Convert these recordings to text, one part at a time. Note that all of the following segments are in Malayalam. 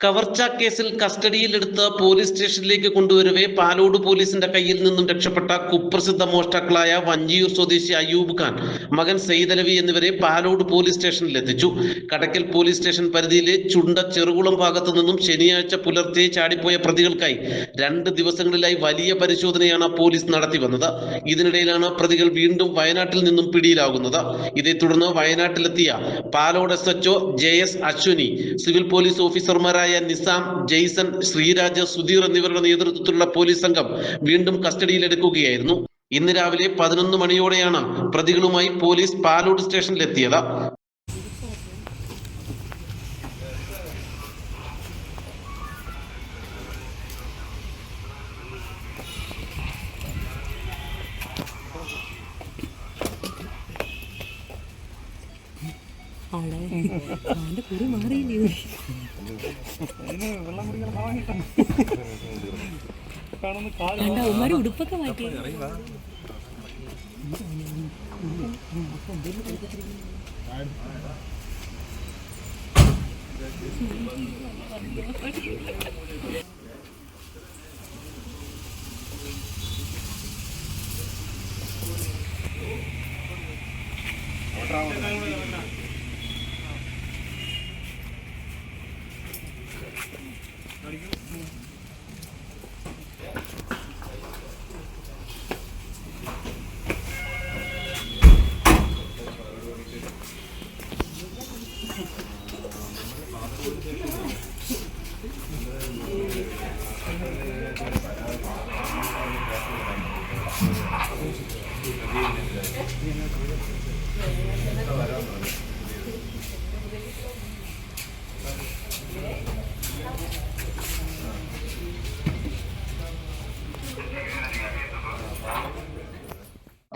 കവർച്ച കേസിൽ കസ്റ്റഡിയിലെടുത്ത് പോലീസ് സ്റ്റേഷനിലേക്ക് കൊണ്ടുവരവേ പാലോട് പോലീസിന്റെ കയ്യിൽ നിന്നും രക്ഷപ്പെട്ട കുപ്രസിദ്ധ മോഷ്ടാക്കളായ വഞ്ചിയൂർ സ്വദേശി അയ്യൂബ് ഖാൻ മകൻ സെയ്തലവി എന്നിവരെ പാലോട് പോലീസ് സ്റ്റേഷനിൽ എത്തിച്ചു. കടക്കൽ പോലീസ് സ്റ്റേഷൻ പരിധിയിലെ ചുണ്ട ചെറുകുളം ഭാഗത്തു നിന്നും ശനിയാഴ്ച പുലർച്ചെ ചാടിപ്പോയ പ്രതികൾക്കായി രണ്ട് ദിവസങ്ങളിലായി വലിയ പരിശോധനയാണ് പോലീസ് നടത്തി വന്നത്. ഇതിനിടയിലാണ് പ്രതികൾ വീണ്ടും വയനാട്ടിൽ നിന്നും പിടിയിലാകുന്നത്. ഇതേ തുടർന്ന് വയനാട്ടിലെത്തിയ Palode S HO J S Ashwini civil police ഓഫീസർമാരായ നിസാം ജെയ്സൺ ശ്രീരാജ് സുധീർ എന്നിവരുടെ നേതൃത്വത്തിലുള്ള പോലീസ് സംഘം വീണ്ടും കസ്റ്റഡിയിലെടുക്കുകയായിരുന്നു ഇന്ന് രാവിലെ പതിനൊന്ന് മണിയോടെയാണ് പ്രതികളുമായി പോലീസ് പാലോട് സ്റ്റേഷനിലെത്തിയത്. ആളെ അവന്റെ കുറി മാറിയില്ലേ കണ്ട ഉമ്മാരി ഉടുപ്പൊക്കെ മാറ്റി Thank you.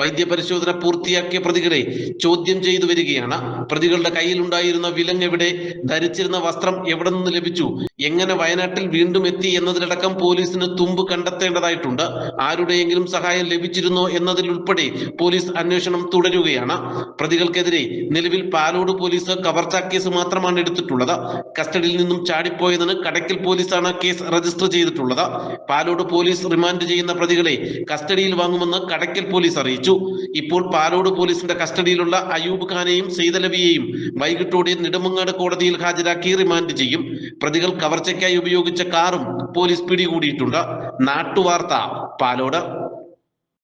വൈദ്യപരിശോധന പൂർത്തിയാക്കിയ പ്രതികളെ ചോദ്യം ചെയ്തു വരികയാണ്. പ്രതികളുടെ കയ്യിലുണ്ടായിരുന്ന വിലങ് എവിടെ? ധരിച്ചിരുന്ന വസ്ത്രം എവിടെ നിന്ന് ലഭിച്ചു? എങ്ങനെ വയനാട്ടിൽ വീണ്ടും എത്തി എന്നതിലടക്കം പോലീസിന് തുമ്പ് കണ്ടെത്തേണ്ടതായിട്ടുണ്ട്. ആരുടെയെങ്കിലും സഹായം ലഭിച്ചിരുന്നോ എന്നതിലുൾപ്പെടെ പോലീസ് അന്വേഷണം തുടരുകയാണ്. പ്രതികൾക്കെതിരെ നിലവിൽ പാലോട് പോലീസ് കവർച്ചാ കേസ് മാത്രമാണ് എടുത്തിട്ടുള്ളത്. കസ്റ്റഡിയിൽ നിന്നും ചാടിപ്പോയതിന് കടക്കൽ പോലീസാണ് കേസ് രജിസ്റ്റർ ചെയ്തിട്ടുള്ളത്. പാലോട് പോലീസ് റിമാൻഡ് ചെയ്യുന്ന പ്രതികളെ കസ്റ്റഡിയിൽ വാങ്ങുമെന്ന് കടക്കൽ പോലീസ് അറിയിച്ചു. ഇപ്പോൾ പാലോട് പോലീസിന്റെ കസ്റ്റഡിയിലുള്ള അയൂബ് ഖാനെയും സെയ്തലവിയെയും വൈകിട്ടോടെ നെടുമങ്ങാട് കോടതിയിൽ ഹാജരാക്കി റിമാൻഡ് ചെയ്യും. പ്രതികൾ കവർച്ചയ്ക്കായി ഉപയോഗിച്ച കാറും പോലീസ് പിടികൂടിയിട്ടുണ്ട്. നാട്ടുവാർത്ത പാലോട്.